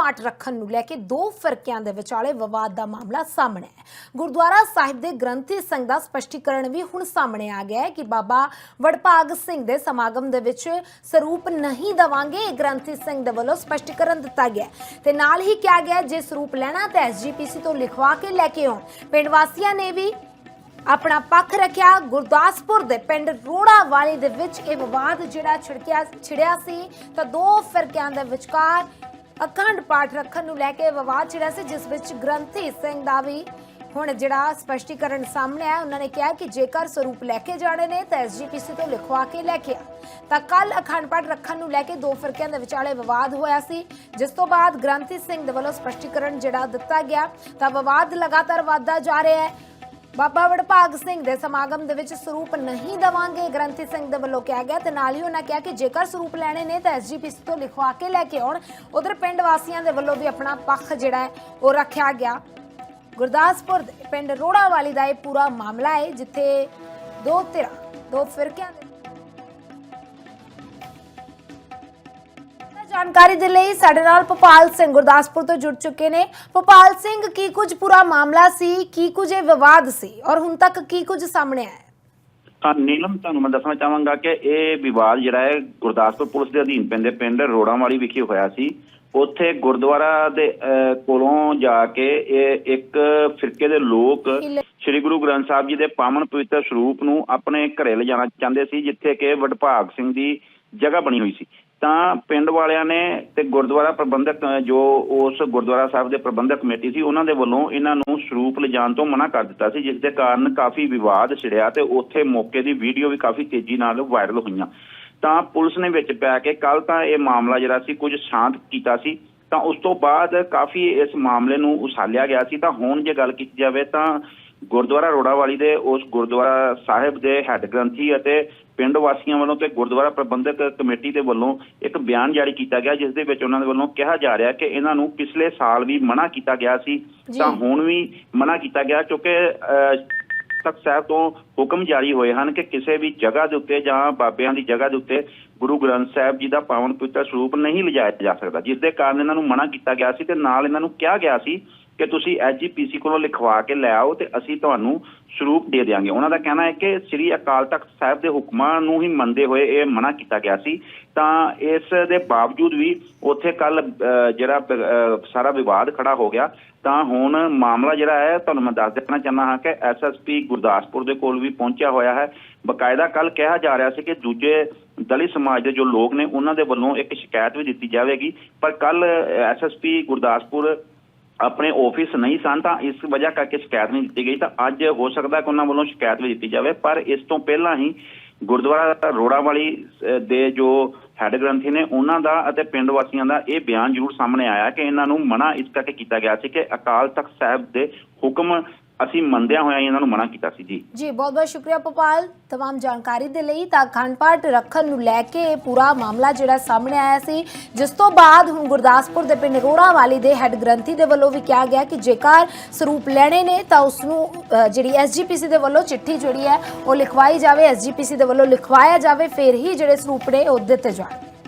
ਪਾਠ ਰੱਖਣ ਨੂੰ ਲੈ ਕੇ ਦੋ ਫਿਰਕਿਆਂ ਦੇ ਵਿਚਾਲੇ ਵਿਵਾਦ ਦਾ ਮਾਮਲਾ ਸਾਹਮਣੇ ਹੈ ਗੁਰਦੁਆਰਾ ਸਾਹਿਬ ਦੇ ਗ੍ਰੰਥੀ ਸਿੰਘ ਦਾ ਸਪਸ਼ਟੀਕਰਨ ਵੀ ਹੁਣ ਸਾਹਮਣੇ ਆ ਗਿਆ ਹੈ ਕਿ ਬਾਬਾ ਵਡਭਾਗ ਸਿੰਘ ਦੇ ਸਮਾਗਮ ਦੇ ਵਿੱਚ ਸਰੂਪ ਨਹੀਂ ਦਵਾਂਗੇ, ਇਹ ਗ੍ਰੰਥੀ ਸਿੰਘ ਦੇ ਵੱਲੋਂ ਸਪਸ਼ਟੀਕਰਨ ਦਿੱਤਾ ਗਿਆ ਤੇ ਨਾਲ ਹੀ ਕਿਹਾ ਗਿਆ ਜੇ ਸਰੂਪ ਲੈਣਾ ਤਾਂ ਐਸਜੀਪੀਸੀ ਤੋਂ ਲਿਖਵਾ ਕੇ ਲੈ ਕੇ ਆਉਣ। ਪਿੰਡ ਵਾਸੀਆਂ ਨੇ ਵੀ ਆਪਣਾ ਪੱਖ ਰੱਖਿਆ। ਗੁਰਦਾਸਪੁਰ ਦੇ ਪਿੰਡ ਰੋੜਾ ਵਾਲੇ ਦੇ ਵਿੱਚ ਇਹ ਵਿਵਾਦ ਜਿਹੜਾ ਛਿੜਕਿਆ ਛਿੜਿਆ ਸੀ ਤਾਂ ਦੋ ਫਿਰਕਿਆਂ ਦੇ ਵਿਚਕਾਰ ਅਖੰਡ ਪਾਠ ਰੱਖਣ ਨੂੰ ਲੈ ਕੇ ਵਿਵਾਦ ਛਿੜਿਆ ਸੀ, ਜਿਸ ਵਿੱਚ ਗ੍ਰੰਥੀ ਸਿੰਘ ਦਾ ਵੀ ਹੁਣ ਜਿਹੜਾ ਸਪਸ਼ਟੀਕਰਨ ਸਾਹਮਣੇ ਆਇਆ, ਉਹਨਾਂ ਨੇ ਕਿਹਾ ਕਿ ਜੇਕਰ ਸਰੂਪ ਲੈ ਕੇ ਜਾਣੇ ਨੇ, ਤਾਂ ਐਸਜੀਪੀਸੀ ਤੋਂ ਲਿਖਵਾ ਕੇ ਲੈ ਕੇ ਆ। ਤਾਂ ਕੱਲ ਅਖੰਡ ਪਾਠ ਰੱਖਣ ਨੂੰ ਲੈ ਕੇ ਦੋ ਫਿਰਕਿਆਂ ਦੇ ਵਿਚਾਲੇ ਵਿਵਾਦ ਹੋਇਆ ਸੀ। ਜਿਸ ਤੋਂ ਬਾਅਦ ਗ੍ਰੰਥੀ ਸਿੰਘ ਦੇ ਵੱਲੋਂ ਸਪਸ਼ਟੀਕਰਨ ਜਿਹੜਾ ਦਿੱਤਾ ਗਿਆ, ਤਾਂ ਵਿਵਾਦ ਲਗਾਤਾਰ ਵਧਦਾ ਜਾ ਰਿਹਾ ਹੈ। ਬਾਬਾ ਵਡਭਾਗ ਸਿੰਘ ਦੇ ਸਮਾਗਮ ਦੇ ਵਿੱਚ ਸਰੂਪ ਨਹੀਂ ਦਵਾਂਗੇ, ਗ੍ਰੰਥੀ ਸਿੰਘ ਦੇ ਵੱਲੋਂ ਕਿਹਾ ਗਿਆ ਤੇ ਨਾਲ ਹੀ ਉਹਨਾਂ ਕਿਹਾ ਕਿ ਜੇਕਰ ਸਰੂਪ ਲੈਣੇ ਨੇ ਤਾਂ ਐਸਜੀਪੀਸੀ ਤੋਂ ਲਿਖਵਾ ਕੇ ਲੈ ਕੇ ਆਉਣ। ਉਧਰ ਪਿੰਡ ਵਾਸੀਆਂ ਦੇ ਵੱਲੋਂ ਵੀ ਆਪਣਾ ਪੱਖ ਜਿਹੜਾ ਹੈ, ਉਹ ਰੱਖਿਆ ਗਿਆ। ਗੁਰਦਾਸਪੁਰ ਦੇ ਪਿੰਡ ਰੋੜਾਵਾਲੀ ਦਾ ਇਹ ਪੂਰਾ ਮਾਮਲਾ ਹੈ, ਜਿੱਥੇ ਦੋ ਧਿਰਾਂ, ਦੋ ਫਿਰਕਿਆਂ ਜਾਣਕਾਰੀ ਦੇ ਲਈ ਸਾਡੇ ਨਾਲ ਭੋਪਾਲ ਸਿੰਘ ਗੁਰਦਾਸਪੁਰ ਤੋਂ ਜੁੜ ਚੁੱਕੇ ਨੇ। ਭੋਪਾਲ ਸਿੰਘ ਕੀ ਕੁਝ ਪੂਰਾ ਮਾਮਲਾ ਸੀ? ਕੀ ਕੁਝ ਇਹ ਵਿਵਾਦ ਸੀ? ਔਰ ਹੁਣ ਤੱਕ ਕੀ ਕੁਝ ਸਾਹਮਣੇ ਆਇਆ? ਤਾਂ ਨੀਲਮ ਤੁਹਾਨੂੰ ਮੈਂ ਦੱਸਣਾ ਚਾਹਾਂਗਾ ਕਿ ਇਹ ਵਿਵਾਦ ਜਿਹੜਾ ਹੈ ਗੁਰਦਾਸਪੁਰ ਪੁਲਿਸ ਦੇ ਅਧੀਨ ਪੈਂਦੇ ਪਿੰਡ ਰੋੜਾਂਵਾਲੀ ਵਿਖੇ ਹੋਇਆ ਸੀ। ਉੱਥੇ ਗੁਰਦੁਆਰਾ ਦੇ ਕੋਲੋਂ ਜਾ ਕੇ ਇਹ ਇੱਕ ਫਿਰਕੇ ਦੇ ਲੋਕ ਸ੍ਰੀ ਗੁਰੂ ਗ੍ਰੰਥ ਸਾਹਿਬ ਜੀ ਦੇ ਪਾਵਨ ਪਵਿੱਤਰ ਸਰੂਪ ਨੂੰ ਆਪਣੇ ਘਰੇ ਲਿਜਾਣਾ ਚਾਹੁੰਦੇ ਸੀ ਜਿੱਥੇ ਕਿ ਵਡਭਾਗ ਸਿੰਘ ਦੀ ਜਗ੍ਹਾ ਬਣੀ ਹੋਈ ਸੀ। ਤਾਂ ਪਿੰਡ ਵਾਲਿਆਂ ਨੇ ਤੇ ਗੁਰਦੁਆਰਾ ਪ੍ਰਬੰਧਕ ਜੋ ਉਸ ਗੁਰਦੁਆਰਾ ਸਾਹਿਬ ਦੇ ਪ੍ਰਬੰਧਕ ਕਮੇਟੀ ਸੀ, ਉਹਨਾਂ ਦੇ ਵੱਲੋਂ ਇਹਨਾਂ ਨੂੰ ਸਰੂਪ ਲਿਜਾਣ ਤੋਂ ਮਨਾ ਕਰ ਦਿੱਤਾ ਸੀ, ਜਿਸ ਦੇ ਕਾਰਨ ਕਾਫੀ ਵਿਵਾਦ ਛਿੜਿਆ ਤੇ ਉੱਥੇ ਮੌਕੇ ਦੀ ਵੀਡੀਓ ਵੀ ਕਾਫੀ ਤੇਜ਼ੀ ਨਾਲ ਵਾਇਰਲ ਹੋਈਆਂ। ਤਾਂ ਪੁਲਿਸ ਨੇ ਵਿੱਚ ਪੈ ਕੇ ਕੱਲ ਤਾਂ ਇਹ ਮਾਮਲਾ ਜਿਹੜਾ ਸੀ, ਕੁਝ ਸ਼ਾਂਤ ਕੀਤਾ ਸੀ। ਤਾਂ ਉਸ ਤੋਂ ਬਾਅਦ ਕਾਫੀ ਇਸ ਮਾਮਲੇ ਨੂੰ ਉਸਾਲਿਆ ਗਿਆ ਸੀ। ਤਾਂ ਹੁਣ ਜੇ ਗੱਲ ਕੀਤੀ ਜਾਵੇ ਤਾਂ ਗੁਰਦੁਆਰਾ ਰੋੜਾਵਾਲੀ ਦੇ ਉਸ ਗੁਰਦੁਆਰਾ ਸਾਹਿਬ ਦੇ ਹੈੱਡ ਗ੍ਰੰਥੀ ਅਤੇ ਪਿੰਡ ਵਾਸੀਆਂ ਵੱਲੋਂ ਤੇ ਗੁਰਦੁਆਰਾ ਪ੍ਰਬੰਧਕ ਕਮੇਟੀ ਦੇ ਵੱਲੋਂ ਇੱਕ ਬਿਆਨ ਜਾਰੀ ਕੀਤਾ ਗਿਆ ਜਿਸ ਦੇ ਵਿੱਚ ਉਹਨਾਂ ਦੇ ਵੱਲੋਂ ਕਿਹਾ ਜਾ ਰਿਹਾ ਕਿ ਇਹਨਾਂ ਨੂੰ ਪਿਛਲੇ ਸਾਲ ਵੀ ਮਨਾ ਕੀਤਾ ਗਿਆ ਸੀ। ਤਾਂ ਹੁਣ ਵੀ ਮਨਾ ਕੀਤਾ ਗਿਆ ਕਿਉਂਕਿ ਤਖਤ ਸਾਹਿਬ ਤੋਂ ਹੁਕਮ ਜਾਰੀ ਹੋਏ ਹਨ ਕਿ ਕਿਸੇ ਵੀ ਜਗ੍ਹਾ ਦੇ ਉੱਤੇ ਜਾਂ ਬਾਬਿਆਂ ਦੀ ਜਗ੍ਹਾ ਦੇ ਉੱਤੇ ਗੁਰੂ ਗ੍ਰੰਥ ਸਾਹਿਬ ਜੀ ਦਾ ਪਾਵਨ ਪਵਿੱਤਰ ਸਰੂਪ ਨਹੀਂ ਲਿਜਾਇਆ ਜਾ ਸਕਦਾ ਜਿਸ ਦੇ ਕਾਰਨ ਇਹਨਾਂ ਨੂੰ ਮਨਾ ਕੀਤਾ ਗਿਆ ਸੀ ਤੇ ਨਾਲ ਇਹਨਾਂ ਨੂੰ ਕਿਹਾ ਗਿਆ ਸੀ ਕਿ ਤੁਸੀਂ ਐਸਜੀਪੀਸੀ ਕੋਲੋਂ ਲਿਖਵਾ ਕੇ ਲੈ ਆਓ ਤੇ ਅਸੀਂ ਤੁਹਾਨੂੰ ਸਰੂਪ ਦੇ ਦੇਵਾਂਗੇ ਉਹਨਾਂ ਦਾ ਕਹਿਣਾ ਹੈ ਕਿ ਸ੍ਰੀ ਅਕਾਲ ਤਖਤ ਸਾਹਿਬ ਦੇ ਹੁਕਮਾਂ ਨੂੰ ਹੀ ਮੰਨਦੇ ਹੋਏ ਇਹ ਮਨਾ ਕੀਤਾ ਗਿਆ ਸੀ। ਤਾਂ ਇਸ ਦੇ ਬਾਵਜੂਦ ਵੀ ਉੱਥੇ ਕੱਲ ਜਿਹੜਾ ਸਾਰਾ ਵਿਵਾਦ ਖੜਾ ਹੋ ਗਿਆ। ਤਾਂ ਹੁਣ ਮਾਮਲਾ ਜਿਹੜਾ ਹੈ, ਤੁਹਾਨੂੰ ਮੈਂ ਦੱਸ ਦੇਣਾ ਚਾਹੁੰਦਾ ਹਾਂ ਕਿ ਐਸਐਸਪੀ ਗੁਰਦਾਸਪੁਰ ਦੇ ਕੋਲ ਵੀ ਪਹੁੰਚਿਆ ਹੋਇਆ ਹੈ। ਬਕਾਇਦਾ ਕੱਲ ਕਿਹਾ ਜਾ ਰਿਹਾ ਸੀ ਕਿ ਦੂਜੇ ਦਲਿਤ ਸਮਾਜ ਦੇ ਜੋ ਲੋਕ ਨੇ, ਉਹਨਾਂ ਦੇ ਵੱਲੋਂ ਇੱਕ ਸ਼ਿਕਾਇਤ ਵੀ ਦਿੱਤੀ ਜਾਵੇਗੀ। ਪਰ ਕੱਲ ਐਸਐਸਪੀ ਗੁਰਦਾਸਪੁਰ ਆਪਣੇ ਆਫਿਸ ਨਹੀਂ ਸਨ ਤਾਂ ਇਸ ਵਜ੍ਹਾ ਕਰਕੇ ਸ਼ਿਕਾਇਤ ਨਹੀਂ ਦਿੱਤੀ ਗਈ ਤਾਂ ਅੱਜ ਹੋ ਸਕਦਾ ਕਿ ਉਹਨਾਂ ਵੱਲੋਂ ਸ਼ਿਕਾਇਤ ਵੀ ਦਿੱਤੀ ਜਾਵੇ ਪਰ ਇਸ ਤੋਂ ਪਹਿਲਾਂ ਹੀ ਗੁਰਦੁਆਰਾ ਰੋੜਾਵਾਲੀ ਅਹ, ਦੇ ਜੋ ਹੈਡ ਗ੍ਰੰਥੀ ਨੇ ਉਹਨਾਂ ਦਾ ਅਤੇ ਪਿੰਡ ਵਾਸੀਆਂ ਦਾ ਇਹ ਬਿਆਨ ਜ਼ਰੂਰ ਸਾਹਮਣੇ ਆਇਆ ਕਿ ਇਹਨਾਂ ਨੂੰ ਮਨਾ ਇਸ ਕਰਕੇ ਕੀਤਾ ਗਿਆ ਸੀ ਕਿ ਅਕਾਲ ਤਖਤ ਸਾਹਿਬ ਦੇ ਹੁਕਮ ਅਸੀਂ ਮੰਨਦਿਆਂ ਹੋਇਆਂ ਹੀ ਇਹਨਾਂ ਨੂੰ ਮਨਾ ਕੀਤਾ ਸੀ ਜੀ ਜੀ ਬਹੁਤ ਬਹੁਤ ਸ਼ੁਕਰੀਆ ਭੋਪਾਲ तमाम ਜਾਣਕਾਰੀ ਦੇ ਲਈ ਤਾਂ ਅਖੰਡ ਪਾਠ ਰੱਖਣ ਨੂੰ ਲੈ ਕੇ ਇਹ ਪੂਰਾ ਮਾਮਲਾ ਜਿਹੜਾ ਸਾਹਮਣੇ ਆਇਆ ਸੀ ਜਿਸ ਤੋਂ ਬਾਅਦ ਹੁਣ ਗੁਰਦਾਸਪੁਰ ਦੇ ਪਿੰਡ ਰੋੜਾ ਵਾਲੀ ਦੇ ਹੈੱਡ ਗ੍ਰੰਥੀ ਦੇ ਵੱਲੋਂ ਵੀ ਕਿਹਾ ਗਿਆ ਕਿ ਜੇਕਰ ਸਰੂਪ ਲੈਣੇ ਨੇ ਤਾਂ ਉਸ ਨੂੰ ਅ, ਜਿਹੜੀ ਐਸਜੀਪੀਸੀ ਦੇ ਵੱਲੋਂ ਚਿੱਠੀ ਜਿਹੜੀ ਹੈ ਉਹ ਲਿਖਵਾਈ ਜਾਵੇ ਐਸਜੀਪੀਸੀ ਦੇ ਵੱਲੋਂ ਲਿਖਵਾਇਆ ਜਾਵੇ ਫਿਰ ਹੀ ਜਿਹੜੇ ਸਰੂਪ ਨੇ ਉਹ ਦਿੱਤੇ ਜਾਣ